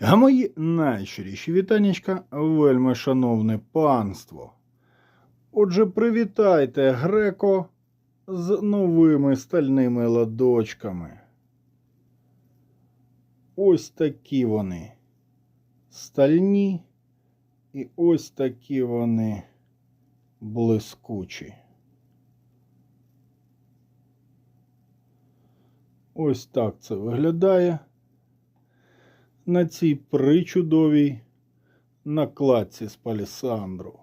А мої найщиріші вітанечка, вельми шановне панство. Отже, привітайте Греко з новими стальними ладочками. Ось такі вони стальні, і ось такі вони блискучі. Ось так це виглядає на цій причудовій накладці з палісандру.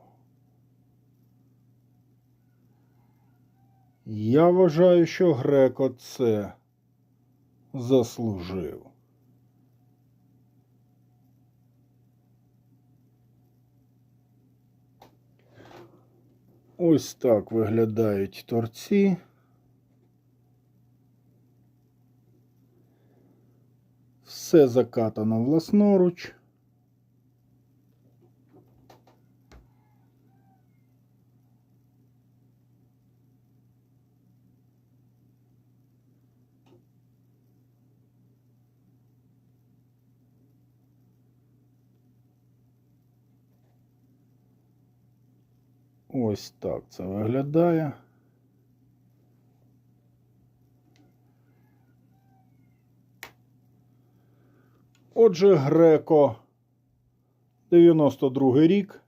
Я вважаю, що Греко це заслужив. Ось так виглядають торці. Все закатано власноруч. Ось так це виглядає. Отже, Греко 92 рік.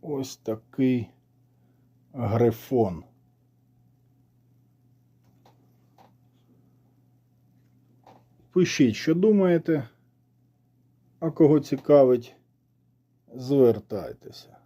Ось такий грифон. Пишіть, що думаєте, а кого цікавить, звертайтеся.